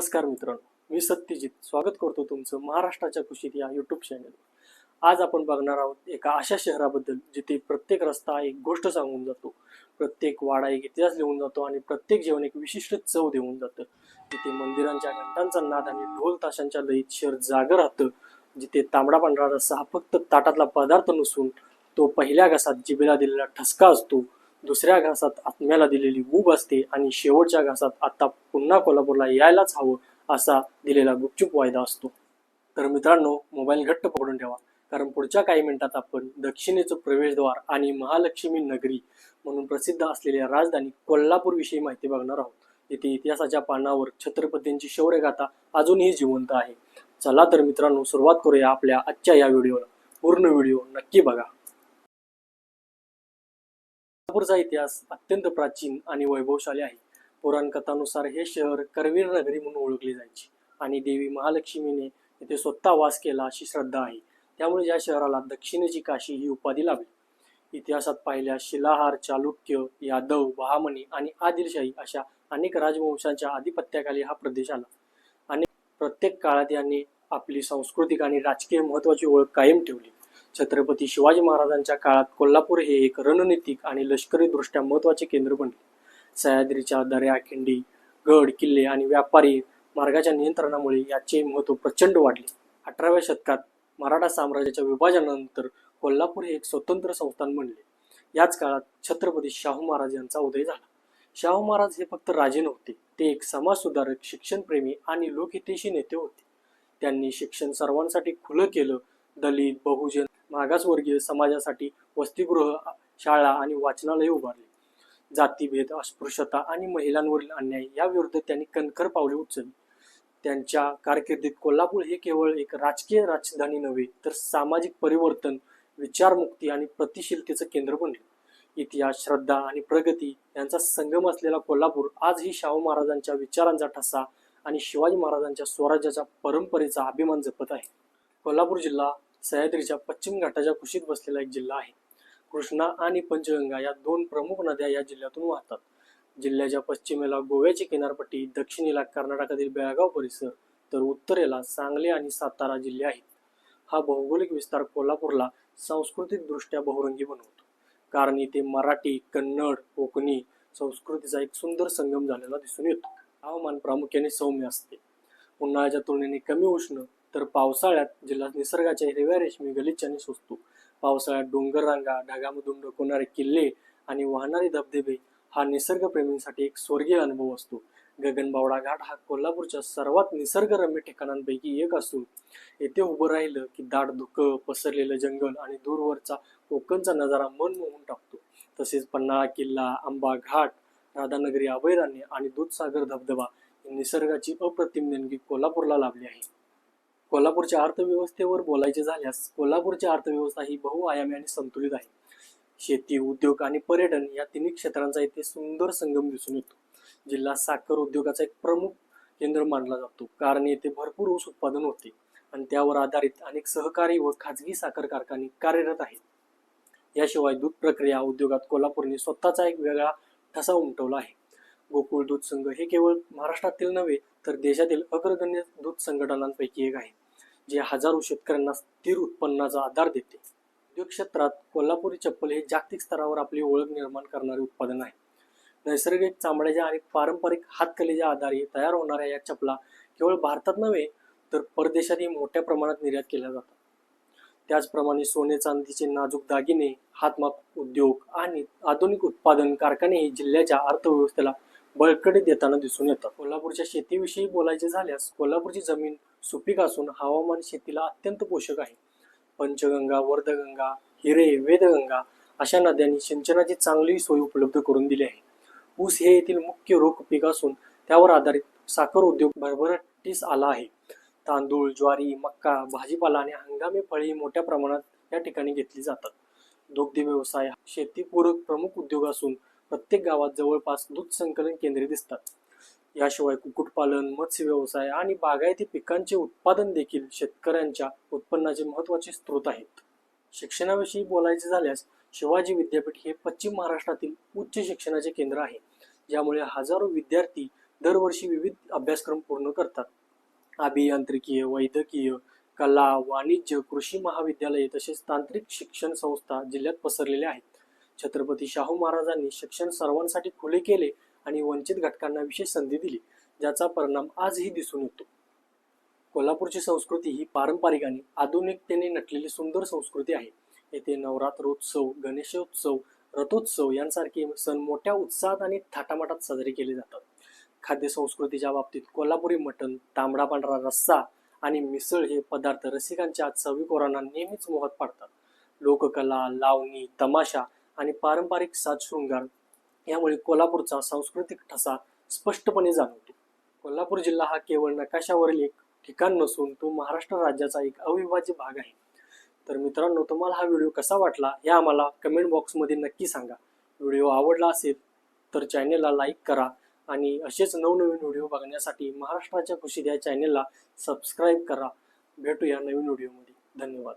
नमस्कार मित्रांनो मी सत्यजित स्वागत करतो तुमचं महाराष्ट्राच्या कुशीत या युट्यूब चॅनल आज आपण बघणार आहोत एका अशा शहराबद्दल जिथे प्रत्येक रस्ता एक गोष्ट सांगून जातो. प्रत्येक वाडा एक इतिहास लिहून जातो आणि प्रत्येक जेवण एक विशिष्ट चव देऊन जातं. जिथे मंदिरांच्या घंटांचा नाद आणि ढोल ताशांच्या लयीत शहर जागं राहतं. जिथे तांबडा पांढरा रस्सा हा फक्त ताटातला पदार्थ नसून तो पहिल्या घासात जिबेला दिलेला ठसका असतो. दुसऱ्या घासात आत्म्याला दिलेली ऊब असते आणि शेवटच्या घासात आता पुन्हा कोल्हापूरला यायलाच हवं असा दिलेला गुपचूप वायदा असतो. तर मित्रांनो मोबाईल घट्ट पकडून ठेवा. कारण पुढच्या काही मिनिटात आपण दक्षिणेचं प्रवेशद्वार आणि महालक्ष्मी नगरी म्हणून प्रसिद्ध असलेल्या राजधानी कोल्हापूरविषयी माहिती बघणार आहोत. येथे इतिहासाच्या पानावर छत्रपतींची शौर्यगाथा अजूनही जिवंत आहे. चला तर मित्रांनो सुरुवात करूया आपल्या आजच्या या व्हिडिओला. पूर्ण व्हिडिओ नक्की बघा. कोल्हापूरचा इतिहास अत्यंत प्राचीन आणि वैभवशाली आहे. पुराणकथानुसार हे शहर करवीर नगरी म्हणून ओळखले जायचे आणि देवी महालक्ष्मीने येथे स्वतः वास केला अशी श्रद्धा आहे. त्यामुळे या शहराला दक्षिणेची काशी ही उपाधी लाभली. इतिहासात पाहिल्या शिलाहार चालुक्य यादव बहामणी आणि आदिलशाही अशा अनेक राजवंशांच्या आधिपत्याखाली हा प्रदेश आला. आणि प्रत्येक काळात यांनी आपली सांस्कृतिक आणि राजकीय महत्वाची ओळख कायम ठेवली. छत्रपती शिवाजी महाराजांच्या काळात कोल्हापूर हे एक रणनीतिक आणि लष्करी दृष्ट्या महत्त्वाचे केंद्र बनले. सह्याद्रीच्या दऱ्या खिंडी गड किल्ले आणि व्यापारी मार्गाच्या नियंत्रणामुळे याचे महत्त्व प्रचंड वाढले. अठराव्या शतकात मराठा साम्राज्याच्या विभाजनानंतर कोल्हापूर हे एक स्वतंत्र संस्थान बनले. याच काळात छत्रपती शाहू महाराज यांचा उदय झाला. शाहू महाराज हे फक्त राजे नव्हते ते एक समाजसुधारक शिक्षणप्रेमी आणि लोकहितेशी नेते होते. त्यांनी शिक्षण सर्वांसाठी खुलं केलं. दलित बहुजन मागासवर्गीय समाजासाठी वसतिगृह शाळा आणि वाचनालय उभारले. जातीभेद अस्पृश्यता आणि महिलांवरील अन्याय याविरुद्ध त्यांनी कणखर पावले उचलली. त्यांच्या कारकिर्दीत कोल्हापूर हे केवळ एक राजकीय राजधानी नव्हे तर सामाजिक परिवर्तन विचारमुक्ती आणि प्रतिशीलतेचं केंद्र बनले. इतिहास श्रद्धा आणि प्रगती यांचा संगम असलेला कोल्हापूर आजही शाहू महाराजांच्या विचारांचा ठसा आणि शिवाजी महाराजांच्या स्वराज्याच्या परंपरेचा अभिमान जपत आहे. कोल्हापूर जिल्हा सह्याद्रीच्या पश्चिम घाटाच्या कुशीत बसलेला एक जिल्हा आहे. कृष्णा आणि पंचगंगा या दोन प्रमुख नद्या या जिल्ह्यातून वाहतात. जिल्ह्याच्या पश्चिमेला गोव्याची किनारपट्टी दक्षिणेला कर्नाटकातील बेळगाव परिसर तर उत्तरेला सांगली आणि सातारा जिल्हे आहेत. हा भौगोलिक विस्तार कोल्हापूरला सांस्कृतिकदृष्ट्या बहुरंगी बनवतो. कारण इथे मराठी कन्नड कोकणी संस्कृतीचा एक सुंदर संगम झालेला दिसून येतो. हवामान प्रामुख्याने सौम्य असते. उन्हाळ्याच्या तुलनेने कमी उष्ण तर पावसाळ्यात जिल्हा निसर्गाच्या हिरव्या रेशमी गलिच्छाने सुचतो पावसाळ्यात डोंगर रांगा ढगामधून डोकवणारे किल्ले आणि वाहणारे धबधबे हा निसर्गप्रेमींसाठी एक स्वर्गीय अनुभव असतो. गगनबावडा घाट हा कोल्हापूरच्या सर्वात निसर्गरम्य ठिकाणांपैकी एक असून येथे उभं राहिलं की दाट धुकं पसरलेलं जंगल आणि दूरवरचा कोकणचा नजारा मन मोहून टाकतो. तसेच पन्हाळा किल्ला आंबा घाट राधानगरी अभयारण्य आणि दूधसागर धबधबा ही निसर्गाची अप्रतिम देणगी कोल्हापूरला लाभली आहे. कोल्हापूरच्या अर्थव्यवस्थेवर बोलायचे झाल्यास कोल्हापूरची अर्थव्यवस्था ही बहुआयामी आणि संतुलित आहे. शेती उद्योग आणि पर्यटन या तिन्ही क्षेत्रांचा इथे सुंदर संगम दिसून येतो. जिल्हा साखर उद्योगाचा एक प्रमुख केंद्र मानला जातो. कारण येथे भरपूर ऊस उत्पादन होते आणि त्यावर आधारित अनेक सहकारी व खाजगी साखर कारखाने कार्यरत आहेत. याशिवाय दूध प्रक्रिया उद्योगात कोल्हापूरने स्वतःचा एक वेगळा ठसा उमटवला आहे. गोकुळ दूध संघ हे केवळ महाराष्ट्रातील नव्हे तर देशातील अग्रगण्य दूध संघटनांपैकी एक आहे. जे हजारो शेतकऱ्यांना स्थिर उत्पन्नाचा आधार देते. उद्योग क्षेत्रात कोल्हापुरी चप्पल हे जागतिक स्तरावर आपली ओळख निर्माण करणारे उत्पादन आहे. नैसर्गिक चामड्याच्या आणि पारंपरिक हातकलेच्या आधारे तयार होणाऱ्या या चपला केवळ भारतात नव्हे तर परदेशातही मोठ्या प्रमाणात निर्यात केल्या जातात. त्याचप्रमाणे सोने चांदीचे नाजूक दागिने हातमाग उद्योग आणि आधुनिक उत्पादन कारखाने हे जिल्ह्याच्या अर्थव्यवस्थेला बळकटी देताना दिसून येतात. कोल्हापूरच्या शेतीविषयी बोलायचे झाल्यास कोल्हापूरची जमीन सुपीक असून हवामान शेतीला अत्यंत पोषक आहे. पंचगंगा वर्धगंगा हिरे वेदगंगा अशा नद्यांनी सिंचनाची चांगली सोय उपलब्ध करून दिली आहे. ऊस हे येथील मुख्य रोख पीक असून त्यावर आधारित साखर उद्योग भरभराटीस आला आहे. तांदूळ ज्वारी मक्का भाजीपाला आणि हंगामी फळे मोठ्या प्रमाणात या ठिकाणी घेतली जातात. दुग्ध व्यवसाय शेतीपूरक प्रमुख उद्योग असून प्रत्येक गावात जवळपास दूध संकलन केंद्रे दिसतात. याशिवाय कुक्कुटपालन मत्स्य व्यवसाय आणि बागायती पिकांचे उत्पादन देखील शेतकऱ्यांच्या उत्पन्नाचे महत्त्वाचे स्रोत आहेत. शिक्षणाविषयी बोलायचे झाल्यास शिवाजी विद्यापीठ हे पश्चिम महाराष्ट्रातील उच्च शिक्षणाचे केंद्र आहे. ज्यामुळे हजारो विद्यार्थी दरवर्षी विविध अभ्यासक्रम पूर्ण करतात. अभियांत्रिकीय वैद्यकीय कला वाणिज्य कृषी महाविद्यालये तसेच तांत्रिक शिक्षण संस्था जिल्ह्यात पसरलेल्या आहेत. छत्रपती शाहू महाराजांनी शिक्षण सर्वांसाठी खुले केले आणि वंचित घटकांना विशेष संधी दिली ज्याचा परिणाम आजही दिसून येतो. कोल्हापूरची संस्कृती ही पारंपरिक आणि आधुनिकतेने नटलेली सुंदर संस्कृती आहे. येथे नवरात्रोत्सव गणेशोत्सव रथोत्सव यांसारखे सण मोठ्या उत्साहात आणि थाटामाटात साजरे केले जातात. खाद्य संस्कृतीच्या बाबतीत कोल्हापुरी मटण तांबडा पांढरा रस्सा आणि मिसळ हे पदार्थ रसिकांच्या चवीकोरांना नेहमीच मोहत पाडतात. लोककला लावणी तमाशा आणि पारंपरिक साजशृंगार यामुळे कोल्हापूरचा सांस्कृतिक ठसा स्पष्टपणे जाणवतो. कोल्हापूर जिल्हा हा केवळ नकाशावरील एक ठिकाण नसून तो महाराष्ट्र राज्याचा एक अविभाज्य भाग आहे. तर मित्रांनो तुम्हाला हा व्हिडिओ कसा वाटला हे आम्हाला कमेंट बॉक्समध्ये नक्की सांगा. व्हिडिओ आवडला असेल तर चॅनेलला लाईक करा आणि असेच नवनवीन व्हिडिओ बघण्यासाठी महाराष्ट्राच्या खुशी या चॅनेलला सबस्क्राईब करा. भेटूया नवीन व्हिडिओमध्ये. धन्यवाद.